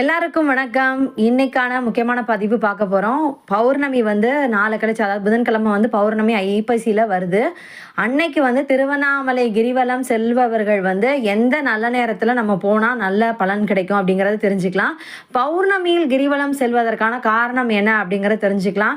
எல்லாருக்கும் வணக்கம். இன்னைக்கான முக்கியமான பதிவு பார்க்க போகிறோம் பௌர்ணமி வந்து நாளை கழிச்சு அதாவது புதன்கிழமை வந்து பௌர்ணமி ஐப்பசியில் வருது. அன்னைக்கு வந்து திருவண்ணாமலை கிரிவலம் செல்பவர்கள் வந்து எந்த நல்ல நேரத்தில் நம்ம போனால் நல்ல பலன் கிடைக்கும் அப்படிங்கிறத தெரிஞ்சுக்கலாம். பௌர்ணமியில் கிரிவலம் செல்வதற்கான காரணம் என்ன அப்படிங்கிறத தெரிஞ்சுக்கலாம்.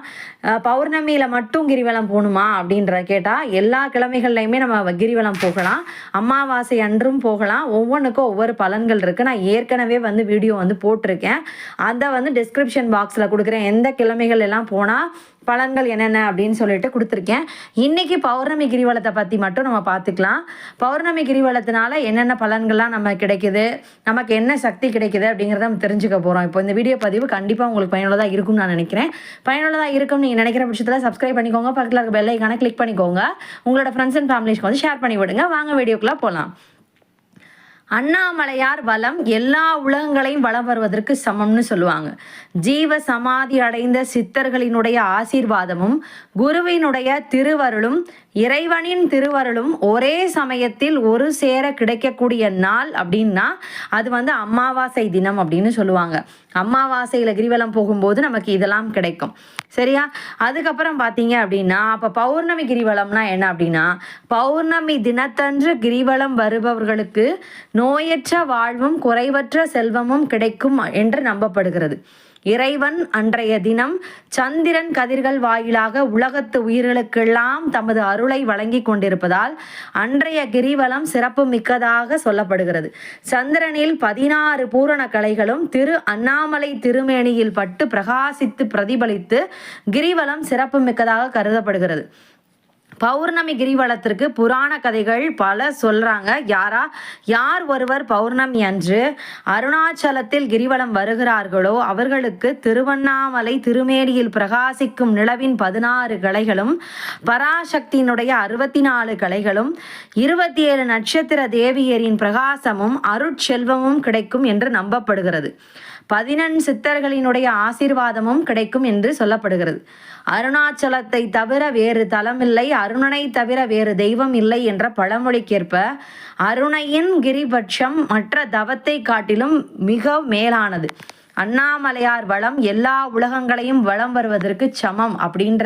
பௌர்ணமியில் மட்டும் கிரிவலம் போகணுமா அப்படின்ற கேட்டால் எல்லா கிழமைகள்லையுமே நம்ம கிரிவலம் போகலாம். அமாவாசை அன்றும் போகலாம். ஒவ்வொன்றுக்கும் ஒவ்வொரு பலன்கள் இருக்குது நான் ஏற்கனவே வந்து வீடியோ வந்து போட்டிருக்கேன். அதை வந்து டிஸ்கிரிப்ஷன் பாக்ஸில் கொடுக்குறேன். எந்த கிழமைகள் எல்லாம் போனால் பலன்கள் என்னென்ன அப்படின்னு சொல்லிட்டு கொடுத்துருக்கேன். இன்றைக்கி பௌர்ணமி கிரிவலத்தை பற்றி மட்டும் நம்ம பார்த்துக்கலாம். பௌர்ணமி கிரிவலத்தினால என்னென்ன பலன்கள்லாம் நம்ம கிடைக்குது நமக்கு என்ன சக்தி கிடைக்குது அப்படிங்கிறத நம்ம தெரிஞ்சுக்க போகிறோம் இப்போ இந்த வீடியோ பதிவு கண்டிப்பாக உங்களுக்கு பயனுள்ளதாக இருக்கும்னு நான் நினைக்கிறேன். பயனுள்ளதாக இருக்கும்னு நீங்கள் நினைக்கிற பட்சத்தில் சப்ஸ்கிரைப் பண்ணிக்கோங்க. பக்கத்தில் இருக்க பெல்லைக்கான கிளிக் பண்ணிக்கோங்க. உங்களோட ஃப்ரெண்ட்ஸ் அண்ட் ஃபேமிலிஸ்க்கு வந்து ஷேர் பண்ணி விடுங்க. வாங்க வீடியோக்குள்ளே போகலாம் அண்ணாமலையார் வலம் எல்லா உலகங்களையும் வலம் வருவதற்கு சமம்னு சொல்லுவாங்க. ஜீவ சமாதி அடைந்த சித்தர்களினுடைய ஆசீர்வாதமும் குருவினுடைய திருவருளும் இறைவனின் திருவருளும் ஒரே சமயத்தில் ஒரு சேர கிடைக்கக்கூடிய நாள் அப்படின்னா அது வந்து அமாவாசை தினம் அப்படின்னு சொல்லுவாங்க. அமாவாசையில் கிரிவலம் போகும்போது நமக்கு இதெல்லாம் கிடைக்கும். சரியா? அதுக்கப்புறம் பார்த்தீங்க அப்படின்னா அப்போ பௌர்ணமி கிரிவலம்னா என்ன அப்படின்னா பௌர்ணமி தினத்தன்று கிரிவலம் வருபவர்களுக்கு நோயற்ற வாழ்வும் குறைவற்ற செல்வமும் கிடைக்கும் என்று நம்பப்படுகிறது. இறைவன் அன்றைய தினம் சந்திரன் கதிர்கள் வாயிலாக உலகத்து உயிர்களுக்கெல்லாம் தமது அருளை வழங்கி கொண்டிருப்பதால் அன்றைய கிரிவலம் சிறப்பு மிக்கதாக சொல்லப்படுகிறது. சந்திரனில் பதினாறு பூரண கலைகளும் திரு அண்ணாமலை திருமேனியில் பட்டு பிரகாசித்து பிரதிபலித்து கிரிவலம் சிறப்பு மிக்கதாக கருதப்படுகிறது. பௌர்ணமி கிரிவலத்திற்கு புராண கதைகள் பல சொல்கிறாங்க யாரா? யார் ஒருவர் பௌர்ணமி அன்று அருணாச்சலத்தில் கிரிவலம் வருகிறார்களோ அவர்களுக்கு திருவண்ணாமலை திருமேடியில் பிரகாசிக்கும் நிலவின் பதினாறு கலைகளும் பராசக்தியினுடைய அறுபத்தி நாலு கலைகளும் இருபத்தி ஏழு நட்சத்திர தேவியரின் பிரகாசமும் அருட்செல்வமும் கிடைக்கும் என்று நம்பப்படுகிறது. பதினெண் சித்தர்களினுடைய ஆசீர்வாதமும் கிடைக்கும் என்று சொல்லப்படுகிறது. அருணாச்சலத்தை தவிர வேறு தலமில்லை அருணனை தவிர வேறு தெய்வம் இல்லை என்ற பழமொழிக்கேற்ப அருணையின் கிரிபட்சம் மற்ற தவத்தை காட்டிலும் மிக மேலானது. அண்ணாமலையார் வளம் எல்லா உலகங்களையும் வளம் வருவதற்கு சமம் அப்படின்ற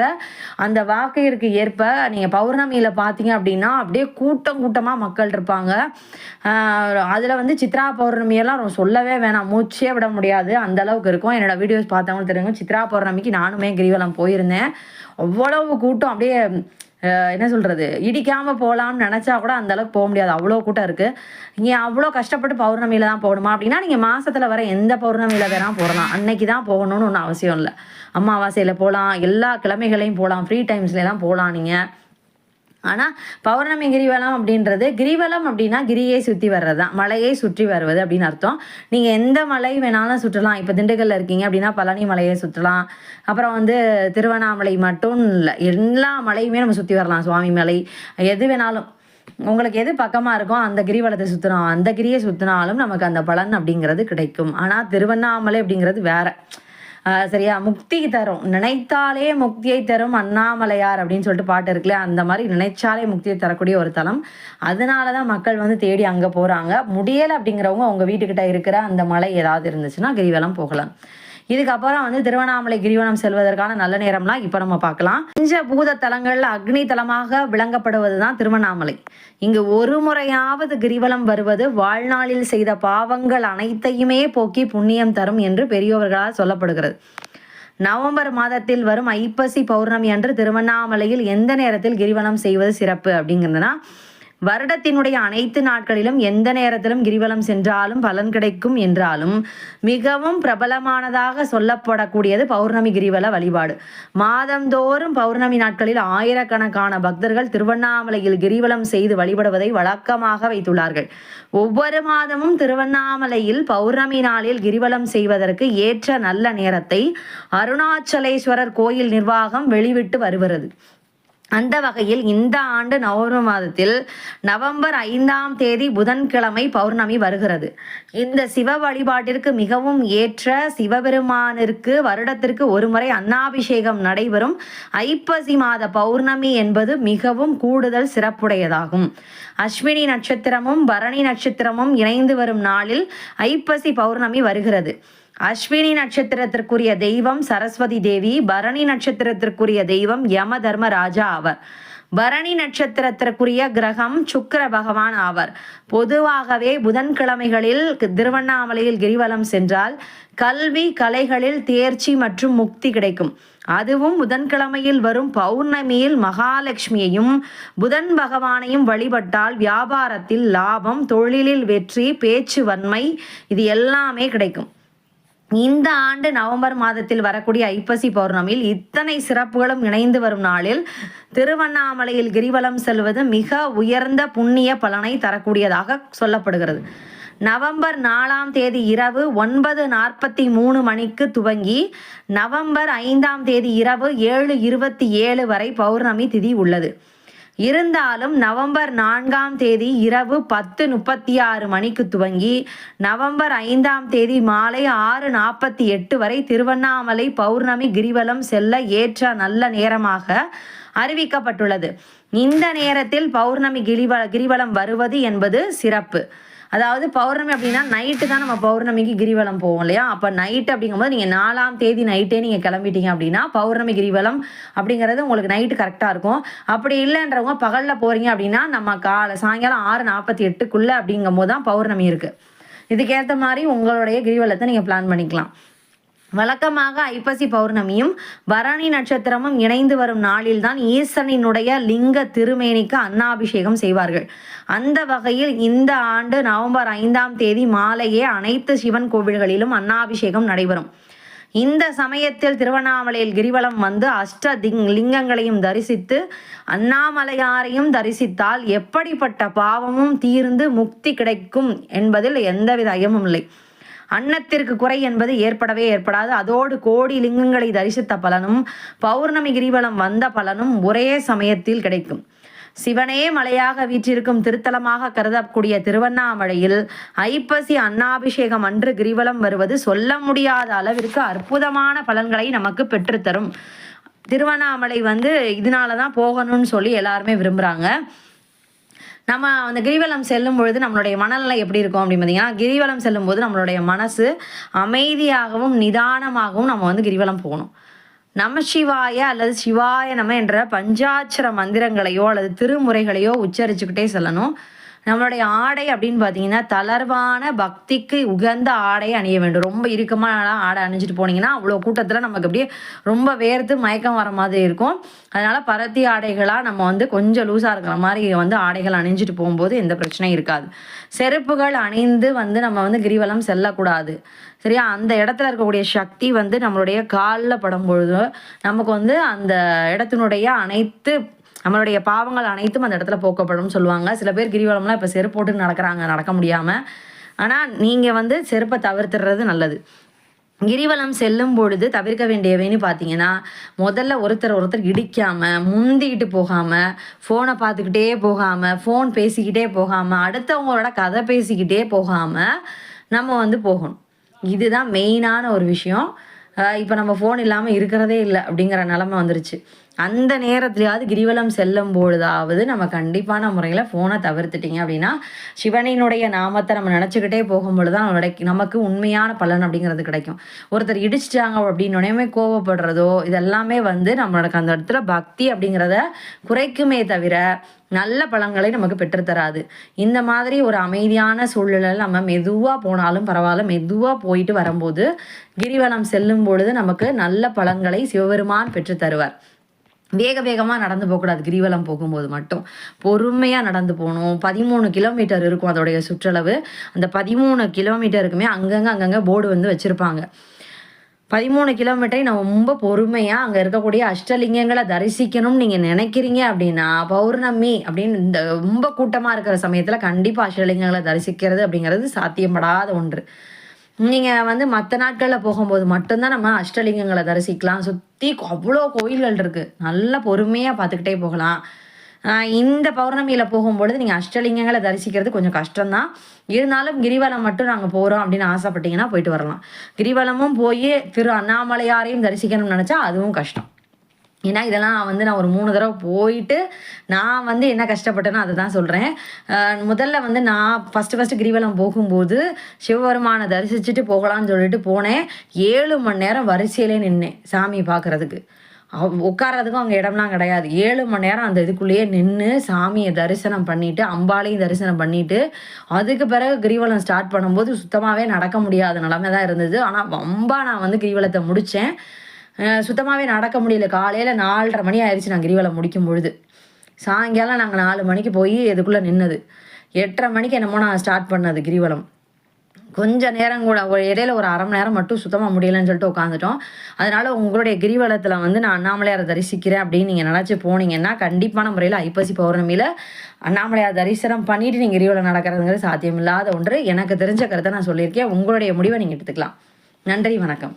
அந்த வாக்கையிற்கு ஏற்ப நீங்கள் பௌர்ணமியில் பார்த்தீங்க அப்படின்னா அப்படியே கூட்டம் கூட்டமாக மக்கள் இருப்பாங்க. அதில் வந்து சித்ரா பௌர்ணமியெல்லாம் ரொம்ப சொல்லவே வேணாம். மூச்சே விட முடியாது. அந்த அளவுக்கு இருக்கும். என்னோடய வீடியோஸ் பார்த்தவங்க தெரியும். சித்ரா பௌர்ணமிக்கு நானுமே கிரிவலம் போயிருந்தேன். அவ்வளவு கூட்டம். அப்படியே என்ன சொல்கிறது இடிக்காமல் போகலாம்னு நினச்சா கூட அந்த அளவுக்கு போக முடியாது. அவ்வளோ கூட்டம் இருக்குது இங்கே அவ்வளோ கஷ்டப்பட்டு பௌர்ணமியில் தான் போகணுமா? அப்படின்னா நீங்கள் மாதத்தில் வர எந்த பௌர்ணமியில் வேணால் போகலாம். அன்னைக்கு தான் போகணும்னு ஒன்றும் அவசியம் இல்லை. அமாவாசையில் போகலாம் எல்லா கிழமைகளையும் போகலாம் ஃப்ரீ டைம்ஸ்லாம் போகலாம் நீங்கள் ஆனால் பௌர்ணமி கிரிவலம் அப்படின்றது கிரிவலம் அப்படின்னா கிரியை சுற்றி வர்றது தான் மலையை சுற்றி வருவது அப்படின்னு அர்த்தம். நீங்கள் எந்த மலை வேணாலும் சுற்றலாம். இப்போ திண்டுக்கல்ல இருக்கீங்க அப்படின்னா பழனி மலையை சுற்றலாம். அப்புறம் வந்து திருவண்ணாமலை மட்டும் இல்லை எல்லா மலையுமே நம்ம சுற்றி வரலாம். சுவாமி மலை எது வேணாலும். உங்களுக்கு எது பக்கமாக இருக்கோ அந்த கிரிவலத்தை சுற்றினோம் அந்த கிரியை சுற்றினாலும் நமக்கு அந்த பலன் அப்படிங்கிறது கிடைக்கும். ஆனால் திருவண்ணாமலை அப்படிங்கிறது வேறு. சரியா? முக்தி தரும். நினைத்தாலே முக்தியை தரும் அண்ணாமலையார் அப்படின்னு சொல்லிட்டு பாட்டு இருக்குல்ல அந்த மாதிரி நினைச்சாலே முக்தியை தரக்கூடிய ஒரு தலம். அதனால தான் மக்கள் வந்து தேடி அங்கே போகிறாங்க முடியலை அப்படிங்கிறவங்க அவங்க வீட்டுக்கிட்ட இருக்கிற அந்த மலை ஏதாவது இருந்துச்சுன்னா கிரிவலம் போகலாம். இதுக்கப்புறம் வந்து திருவண்ணாமலை கிரிவனம் செல்வதற்கான நல்ல நேரம்லாம் இப்போ நம்ம பார்க்கலாம். பஞ்ச பூத தலங்கள்ல அக்னி தலமாக விளங்கப்படுவது தான் திருவண்ணாமலை. இங்கு ஒரு முறையாவது கிரிவலம் வருவது வாழ்நாளில் செய்த பாவங்கள் அனைத்தையுமே போக்கி புண்ணியம் தரும் என்று பெரியவர்களால் சொல்லப்படுகிறது. நவம்பர் மாதத்தில் வரும் ஐப்பசி பௌர்ணமி அன்று திருவண்ணாமலையில் எந்த நேரத்தில் கிரிவலம் செய்வது சிறப்பு அப்படிங்கிறதுனா வருடத்தினுடைய அனைத்து நாட்களிலும் எந்த நேரத்திலும் கிரிவலம் சென்றாலும் பலன் கிடைக்கும் என்றாலும் மிகவும் பிரபலமானதாக சொல்லப்படக்கூடியது பௌர்ணமி கிரிவல வழிபாடு. மாதந்தோறும் பௌர்ணமி நாட்களில் ஆயிரக்கணக்கான பக்தர்கள் திருவண்ணாமலையில் கிரிவலம் செய்து வழிபடுவதை வழக்கமாக வைத்துள்ளார்கள். ஒவ்வொரு மாதமும் திருவண்ணாமலையில் பௌர்ணமி நாளில் கிரிவலம் செய்வதற்கு ஏற்ற நல்ல நேரத்தை அருணாச்சலேஸ்வரர் கோயில் நிர்வாகம் வெளிவிட்டு வருகிறது. அந்த வகையில் இந்த ஆண்டு நவம்பர் மாதத்தில் நவம்பர் ஐந்தாம் தேதி புதன்கிழமை பௌர்ணமி வருகிறது. இந்த சிவ வழிபாட்டிற்கு மிகவும் ஏற்ற சிவபெருமானிற்கு வருடத்திற்கு ஒருமுறை அன்னாபிஷேகம் நடைபெறும் ஐப்பசி மாத பௌர்ணமி என்பது மிகவும் கூடுதல் சிறப்புடையதாகும். அஸ்வினி நட்சத்திரமும் பரணி நட்சத்திரமும் இணைந்து வரும் நாளில் ஐப்பசி பௌர்ணமி வருகிறது. அஸ்வினி நட்சத்திரத்திற்குரிய தெய்வம் சரஸ்வதி தேவி பரணி நட்சத்திரத்திற்குரிய தெய்வம் யம தர்மராஜா ஆவர். பரணி நட்சத்திரத்திற்குரிய கிரகம் சுக்கிர பகவான் ஆவர். பொதுவாகவே புதன்கிழமைகளில் திருவண்ணாமலையில் கிரிவலம் சென்றால் கல்வி கலைகளில் தேர்ச்சி மற்றும் முக்தி கிடைக்கும். அதுவும் புதன்கிழமையில் வரும் பௌர்ணமியில் மகாலட்சுமியையும் புதன் பகவானையும் வழிபட்டால் வியாபாரத்தில் லாபம் தொழிலில் வெற்றி பேச்சு வன்மை இது எல்லாமே கிடைக்கும். இந்த ஆண்டு நவம்பர் மாதத்தில் வரக்கூடிய ஐப்பசி பௌர்ணமியில் இத்தனை சிறப்புகளும் இணைந்து வரும் நாளில் திருவண்ணாமலையில் கிரிவலம் செல்வது மிக உயர்ந்த புண்ணிய பலனை தரக்கூடியதாக சொல்லப்படுகிறது. நவம்பர் நாலாம் தேதி இரவு ஒன்பது நாற்பத்தி மூணு மணிக்கு துவங்கி நவம்பர் ஐந்தாம் தேதி இரவு ஏழு இருபத்தி ஏழு வரை பௌர்ணமி திதி உள்ளது. இருந்தாலும் நவம்பர் நான்காம் தேதி இரவு பத்து முப்பத்தி ஆறு மணிக்கு துவங்கி நவம்பர் ஐந்தாம் தேதி மாலை ஆறு நாற்பத்தி எட்டு வரை திருவண்ணாமலை பௌர்ணமி கிரிவலம் செல்ல ஏற்ற நல்ல நேரமாக அறிவிக்கப்பட்டுள்ளது. இந்த நேரத்தில் பௌர்ணமி கிரிவ கிரிவலம் வருவது என்பது சிறப்பு. அதாவது பௌர்ணமி அப்படின்னா நைட்டு தான் நம்ம பௌர்ணமிக்கு கிரிவலம் போவோம் இல்லையா? அப்போ நைட்டு அப்படிங்கும்போது நீங்கள் நாலாம் தேதி நைட்டே நீங்கள் கிளம்பிட்டீங்க அப்படின்னா பௌர்ணமி கிரிவலம் அப்படிங்கிறது உங்களுக்கு நைட்டு கரெக்டாக இருக்கும். அப்படி இல்லைன்றவங்க பகலில் போகிறீங்க அப்படின்னா நம்ம காலை சாயங்காலம் ஆறு நாற்பத்தி எட்டுக்குள்ளே அப்படிங்கும் போது தான் பௌர்ணமி இருக்குது இதுக்கேற்ற மாதிரி உங்களுடைய கிரிவலத்தை நீங்கள் பிளான் பண்ணிக்கலாம். வழக்கமாக ஐப்பசி பௌர்ணமியும் பரணி நட்சத்திரமும் இணைந்து வரும் நாளில்தான் ஈசனினுடைய லிங்க திருமேனிக்கு அன்னாபிஷேகம் செய்வார்கள். அந்த வகையில் இந்த ஆண்டு நவம்பர் ஐந்தாம் தேதி மாலையே அனைத்து சிவன் கோவில்களிலும் அன்னாபிஷேகம் நடைபெறும். இந்த சமயத்தில் திருவண்ணாமலையில் கிரிவலம் வந்து அஷ்ட திங் லிங்கங்களையும் தரிசித்து அண்ணாமலையாரையும் தரிசித்தால் எப்படிப்பட்ட பாவமும் தீர்ந்து முக்தி கிடைக்கும் என்பதில் எந்தவித ஐயமும் இல்லை. அன்னத்திற்கு குறை என்பது ஏற்படவே ஏற்படாது. அதோடு கோடி லிங்கங்களை தரிசித்த பலனும் பௌர்ணமி கிரிவலம் வந்த பலனும் ஒரே சமயத்தில் கிடைக்கும். சிவனே மலையாக வீற்றிருக்கும் திருத்தலமாக கருதக்கூடிய திருவண்ணாமலையில் ஐப்பசி அன்னாபிஷேகம் அன்று கிரிவலம் வருவது சொல்ல முடியாத அளவிற்கு அற்புதமான பலன்களை நமக்கு பெற்றுத்தரும். திருவண்ணாமலை வந்து இதனால தான் போகணும்னு சொல்லி எல்லாருமே விரும்புகிறாங்க நம்ம அந்த கிரிவலம் செல்லும் பொழுது நம்மளுடைய மனநிலை எப்படி இருக்கும் அப்படின்னு பார்த்தீங்கன்னா கிரிவலம் செல்லும் போது நம்மளுடைய மனசு அமைதியாகவும் நிதானமாகவும் நம்ம வந்து கிரிவலம் போகணும். நம சிவாய அல்லது சிவாய நம என்ற பஞ்சாட்சர மந்திரங்களையோ அல்லது திருமுறைகளையோ உச்சரிச்சுக்கிட்டே செல்லணும். நம்மளுடைய ஆடை அப்படின்னு பார்த்தீங்கன்னா தளர்வான பக்திக்கு உகந்த ஆடை அணிய வேண்டும். ரொம்ப இறுக்கமான ஆடை அணிஞ்சிட்டு போனீங்கன்னா அவ்வளோ கூட்டத்தில் நமக்கு அப்படியே ரொம்ப வேர்த்து மயக்கம் வர மாதிரி இருக்கும். அதனால் பருத்தி ஆடைகளாக நம்ம வந்து கொஞ்சம் லூஸாக இருக்கிற மாதிரி வந்து ஆடைகள் அணிஞ்சிட்டு போகும்போது எந்த பிரச்சனையும் இருக்காது. செருப்புகள் அணிந்து வந்து நம்ம வந்து கிரிவலம் செல்லக்கூடாது. சரியா? அந்த இடத்துல இருக்கக்கூடிய சக்தி வந்து நம்மளுடைய காலில் படும் பொழுது நமக்கு வந்து அந்த இடத்தினுடைய அனைத்து நம்மளுடைய பாவங்கள் அனைத்தும் அந்த இடத்துல போக்கப்படும் சொல்லுவாங்க. சில பேர் கிரிவலம்லாம் இப்போ செருப்பு போட்டு நடக்கிறாங்க நடக்க முடியாமல் ஆனால் நீங்கள் வந்து செருப்பை தவிர்த்துறது நல்லது. கிரிவலம் செல்லும் பொழுது தவிர்க்க வேண்டியவைன்னு பார்த்தீங்கன்னா முதல்ல ஒருத்தர் ஒருத்தர் இடிக்காமல் முந்திக்கிட்டு போகாமல் ஃபோனை பார்த்துக்கிட்டே போகாமல் ஃபோன் பேசிக்கிட்டே போகாமல் அடுத்தவங்களோட கதை பேசிக்கிட்டே போகாமல் நம்ம வந்து போகணும். இதுதான் மெயினான ஒரு விஷயம். இப்போ நம்ம ஃபோன் இல்லாமல் இருக்கிறதே இல்லை அப்படிங்கிற நிலமை வந்துருச்சு. அந்த நேரத்துலையாவது கிரிவலம் செல்லும் பொழுதாவது நம்ம கண்டிப்பான முறையில் ஃபோனை தவிர்த்துட்டிங்க அப்படின்னா சிவனினுடைய நாமத்தை நம்ம நினச்சிக்கிட்டே போகும்பொழுது தான் நம்மளுடைய நமக்கு உண்மையான பலன் அப்படிங்கிறது கிடைக்கும். ஒருத்தர் இடிச்சிட்டாங்க அப்படின்னோடனே கோவப்படுறதோ இதெல்லாமே வந்து நம்மளுக்கு அந்த இடத்துல பக்தி அப்படிங்கிறத குறைக்குமே தவிர நல்ல பழங்களை நமக்கு பெற்றுத்தராது இந்த மாதிரி ஒரு அமைதியான சூழ்நிலையில் நம்ம மெதுவாக போனாலும் பரவாயில்ல மெதுவாக போயிட்டு வரும்போது கிரிவலம் செல்லும் பொழுது நமக்கு நல்ல பழங்களை சிவபெருமான் பெற்றுத்தருவார் வேக வேகமாக நடந்து போகக்கூடாது. கிரிவலம் போகும்போது மட்டும். பொறுமையாக நடந்து போகணும். பதிமூணு கிலோமீட்டர் இருக்கும் அதோடைய சுற்றளவு. அந்த பதிமூணு கிலோமீட்டருக்குமே அங்கங்கே அங்கங்கே போர்டு வந்து வச்சுருப்பாங்க. பதிமூணு கிலோமீட்டரை நம்ம ரொம்ப பொறுமையாக அங்கே இருக்கக்கூடிய அஷ்டலிங்கங்களை தரிசிக்கணும்னு நீங்கள் நினைக்கிறீங்க அப்படின்னா பௌர்ணமி அப்படின்னு இந்த ரொம்ப கூட்டமாக இருக்கிற சமயத்தில் கண்டிப்பாக அஷ்டலிங்கங்களை தரிசிக்கிறது அப்படிங்கிறது சாத்தியப்படாத ஒன்று. நீங்கள் வந்து மற்ற நாட்களில் போகும்போது மட்டும்தான் நம்ம அஷ்டலிங்கங்களை தரிசிக்கலாம். சுற்றி அவ்வளோ கோயில்கள் இருக்குது நல்லா பொறுமையாக பார்த்துக்கிட்டே போகலாம். இந்த பௌர்ணமியில் போகும்பொழுது நீங்கள் அஷ்டலிங்கங்களை தரிசிக்கிறது கொஞ்சம் கஷ்டம்தான். இருந்தாலும் கிரிவலம் மட்டும் நாங்கள் போகிறோம் அப்படின்னு ஆசைப்பட்டீங்கன்னா போயிட்டு வரலாம். கிரிவலமும் போய் திரு அண்ணாமலையாரையும் தரிசிக்கணும்னு நினச்சா அதுவும் கஷ்டம். ஏன்னா இதெல்லாம் வந்து நான் ஒரு மூணு தடவை போயிட்டு நான் வந்து என்ன கஷ்டப்பட்டேனோ அதை தான் சொல்கிறேன் முதல்ல வந்து நான் ஃபஸ்ட்டு ஃபஸ்ட்டு கிரிவலம் போகும்போது சிவபெருமானை தரிசிச்சுட்டு போகலான்னு சொல்லிட்டு போனேன். ஏழு மணி நேரம் வரிசையிலே நின்னேன் சாமி பார்க்குறதுக்கு. உட்கார்றதுக்கும் அங்கே இடம்லாம் கிடையாது. ஏழு மணி நேரம் அந்த இதுக்குள்ளேயே நின்று சாமியை தரிசனம் பண்ணிட்டு அம்பாளையும் தரிசனம் பண்ணிட்டு அதுக்கு பிறகு கிரிவலம் ஸ்டார்ட் பண்ணும்போது சுத்தமாகவே நடக்க முடியாத நிலமை தான் இருந்தது. ஆனால் ரொம்ப நான் வந்து கிரிவலத்தை முடித்தேன் சுத்தமாகவே நடக்க முடியல. காலையில் நாலரை மணி ஆயிடுச்சு நான் கிரிவலம் முடிக்கும் பொழுது சாயங்காலம் நாங்கள் நாலு மணிக்கு போய் இதுக்குள்ளே நின்னது. எட்டரை மணிக்கு என்னமோ நான் ஸ்டார்ட் பண்ணது கிரிவலம். கொஞ்ச நேரம் கூட ஒரு இடையில ஒரு அரை மணி நேரம் மட்டும் சுத்தமாக முடியலன்னு சொல்லிட்டு உட்காந்துட்டோம் அதனால உங்களுடைய கிரிவலத்தில் வந்து நான் அண்ணாமலையாரை தரிசிக்கிறேன் அப்படின்னு நீங்கள் நினச்சி போனீங்கன்னா கண்டிப்பான முறையில் ஐப்பசி பௌர்ணமியில் அண்ணாமலையார் தரிசனம் பண்ணிட்டு நீங்கள் கிரிவலம் நடக்கிறதுங்கிறது சாத்தியமில்லாத ஒன்று. எனக்கு தெரிஞ்ச கருத்தை நான் சொல்லியிருக்கேன். உங்களுடைய முடிவை நீங்கள் எடுத்துக்கலாம். நன்றி வணக்கம்.